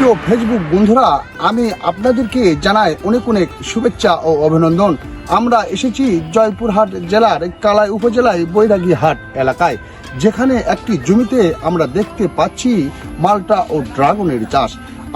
প্রিয় ফেসবুক বন্ধুরা, আমি আপনাদেরকে জানাই অনেক অনেক শুভেচ্ছা ও অভিনন্দন। আমরা এসেছি জয়পুরহাট জেলার কালাই উপজেলায় বৈরাগী হাট এলাকায়, যেখানে একটি জমিতে আমরা দেখতে পাচ্ছি মালটা ও ড্রাগনের চাষ।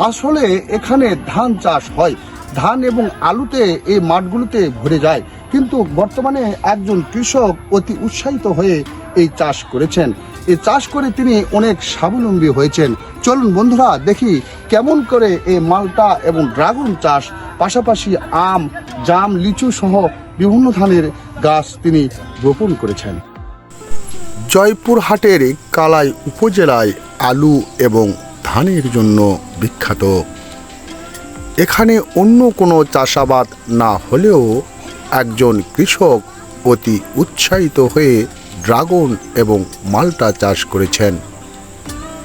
আসলে এখানে ধান চাষ হয়। ধান এবং আলুতে এই মাঠগুলোতে ভরে যায়। কিন্তু বর্তমানে একজন কৃষক অতি উৎসাহিত হয়ে এই চাষ করেছেন। এই চাষ করে তিনি অনেক স্বাবলম্বী হয়েছেন। চলুন বন্ধুরা, দেখি কেমন করে এই মালটা এবং ড্রাগন চাষ, পাশাপাশি আম, জাম, লিচু সহ বিভিন্ন ধানের গাছ তিনি রোপণ করেছেন। জয়পুরহাটের কালাই উপজেলায় আলু এবং ধানের জন্য বিখ্যাত। এখানে অন্য কোনো চাষাবাদ না হলেও একজন কৃষক অতি উৎসাহিত হয়ে ড্রাগন এবং মাল্টা চাষ করেছেন।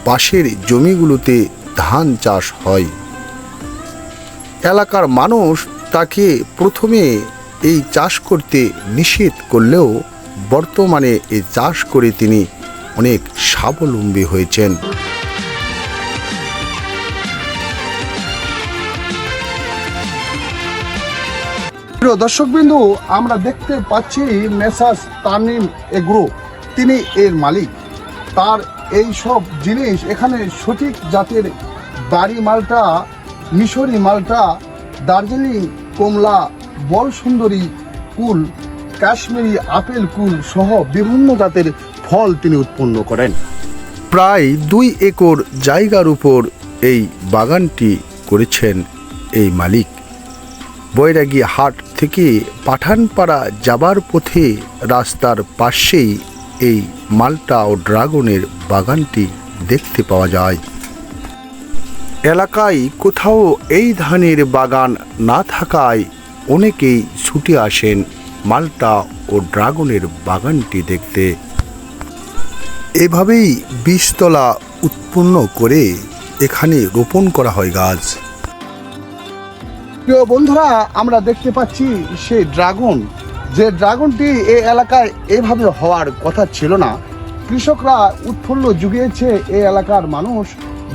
পাশের জমিগুলোতে ধান চাষ হয়। এলাকার মানুষ তাকে প্রথমে এই চাষ করতে নিষেধ করলেও বর্তমানে এই চাষ করে তিনি অনেক স্বাবলম্বী হয়েছেন। প্রিয় দর্শকবিন্দু, আমরা দেখতে পাচ্ছি মেসাস তানিম এগ্রো। তিনি এর মালিক। তার এই সব জিনিস এখানে সঠিক জাতের বাড়ি মালটা, মিশরি মালটা, দার্জিলিং, কমলা, বল সুন্দরী কুল, কাশ্মীরি আপেল কুল সহ বিভিন্ন জাতের ফল তিনি উৎপন্ন করেন। প্রায় দুই একর জায়গার উপর এই বাগানটি করেছেন এই মালিক। বৈরাগী হাট থেকে পাঠানপাড়া যাবার পথে রাস্তার পাশেই এই মালটা ও ড্রাগনের বাগানটি দেখতে পাওয়া যায়। এলাকায় কোথাও এই ধানের বাগান না থাকায় অনেকেই ছুটে আসেন মালটা ও ড্রাগনের বাগানটি দেখতে। এভাবেই বীজতলা উৎপন্ন করে এখানে রোপণ করা হয় গাছ। প্রিয় বন্ধুরা, আমরা দেখতে পাচ্ছি সেই ড্রাগন। যে ড্রাগনটি এই এলাকায় এভাবে হওয়ার কথা ছিল না। কৃষকরা উৎফুল্ল জুগিয়েছে এই এলাকার মানুষ।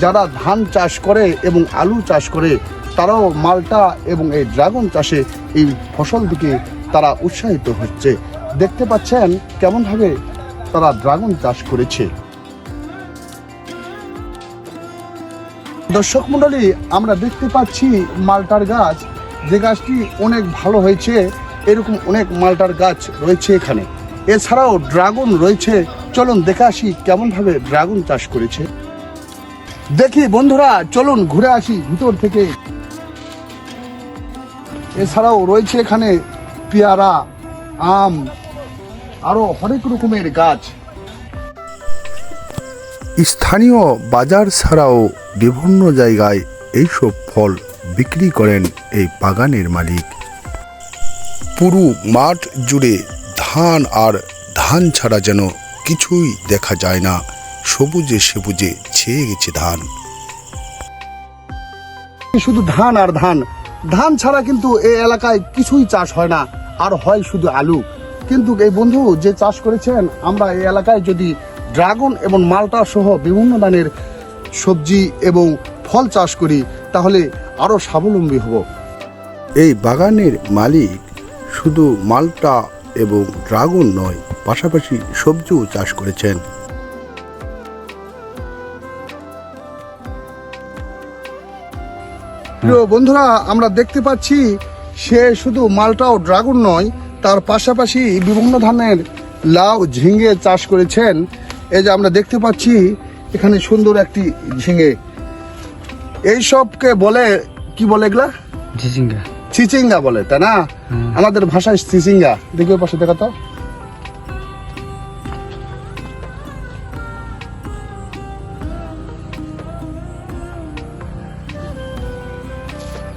যারা ধান চাষ করে এবং আলু চাষ করে, তারাও মালটা এবং এই ড্রাগন চাষে এই ফসল দিকে তারা উৎসাহিত হচ্ছে। দেখতে পাচ্ছেন কেমনভাবে তারা ড্রাগন চাষ করেছে। দর্শক মণ্ডলী, আমরা দেখতে পাচ্ছি মালটার গাছ। যে গাছটি অনেক ভালো হয়েছে, এরকম অনেক মালটার গাছ রয়েছে এখানে। এছাড়াও ড্রাগন রয়েছে। চলুন দেখে আসি কেমনভাবে ড্রাগন চাষ করেছে। দেখি বন্ধুরা, চলুন ঘুরে আসি ভিতর থেকে। এছাড়াও রয়েছে এখানে পেয়ারা, আম, আরও অনেক রকমের গাছ। স্থানীয় বাজার ছাড়াও বিভিন্ন জায়গায় এইসব ফল বিক্রি করেন এই বাগানের মালিক। পুরো মাঠ জুড়ে ধান আর ধান ছাড়া যেন কিছুই দেখা যায় না, সবুজে সবুজে ছেয়ে গেছে ধান। শুধু ধান আর ধান। ধান ছাড়া কিন্তু এই এলাকায় কিছুই চাষ হয় না, আর হয় শুধু আলু। কিন্তু এই বন্ধু যে চাষ করেছেন, আমরা এই এলাকায় যদি ড্রাগন এবং মালটা সহ বিভিন্ন ধরনের সবজি এবং ফল চাষ করি তাহলে আরও স্বাবলম্বী হব। এই বাগানের মালিক শুধু মালটা এবং ড্রাগন নয় পাশাপাশি সবজিও চাষ করেছেন। প্রিয় বন্ধুরা আমরা দেখতে পাচ্ছি সে শুধু মালটা ও ড্রাগন নয় তার পাশাপাশি বিভিন্ন ধরনের লাউ ঝিঙে চাষ করেছেন। এই যে আমরা দেখতে পাচ্ছি এখানে সুন্দর একটি ঝিঙে। এই সবকে বলে কি বলে এগুলা? ঝিঝিঙ্গা চিচিঙ্গা বলে তাই না? আমাদের ভাষায় চিচিঙ্গা। দেখি ওই পাশে দেখা তো।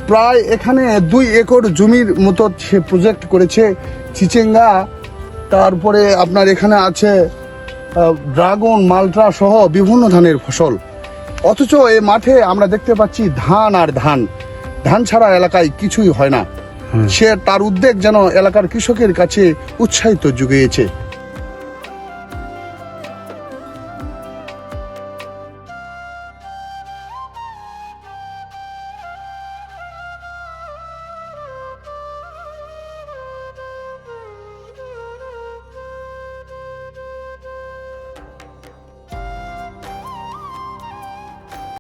প্রায় এখানে দুই একর জমির মতো সে প্রজেক্ট করেছে চিচিঙ্গা। তারপরে আপনার এখানে আছে ড্রাগন মালটা সহ বিভিন্ন ধানের ফসল। অথচ এই মাঠে আমরা দেখতে পাচ্ছি ধান আর ধান। ধান ছাড়া এলাকায় কিছুই হয় না। সে তার উদ্বেগ যেন এলাকার কৃষকের কাছে উৎসাহিত জুগিয়েছে।